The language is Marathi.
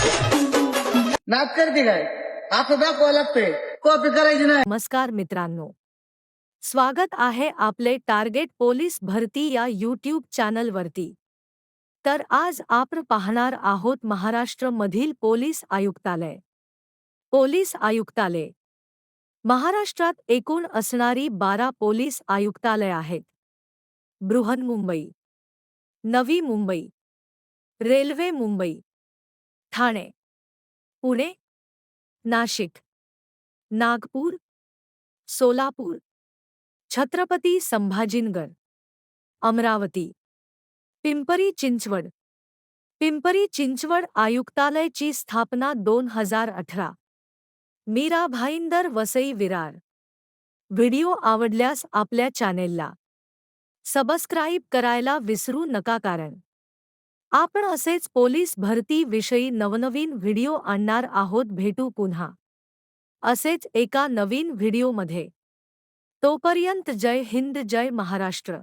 नाच करते काय आता दाखवावं लागतंय. कॉपी करायची नाही. नमस्कार मित्रांनो. स्वागत आहे आपले टार्गेट पोलीस भरती या यूट्यूब चॅनलवरती. तर आज आपण पाहणार आहोत महाराष्ट्र मधील पोलीस आयुक्तालय. पोलीस आयुक्तालय. महाराष्ट्रात एकूण असणारी बारा पोलीस आयुक्तालय आहेत. बृहन्मुंबई नवी मुंबई रेल्वे मुंबई ठाणे पुणे नाशिक नागपूर सोलापूर छत्रपती संभाजीनगर अमरावती पिंपरी चिंचवड पिंपरी चिंचवड आयुक्तालयची स्थापना दोन हजार अठरा मीरा भाईंदर वसई विरार. व्हिडिओ आवडल्यास आपल्या चॅनेलला सबस्क्राईब करायला विसरू नका कारण आपण असेच पोलीस भरती विषयी नवनवीन व्हिडिओ आणणार आहोत भेटू पुन्हा. असेच एका नवीन व्हिडिओमध्ये. तोपर्यंत जय हिंद जय महाराष्ट्र.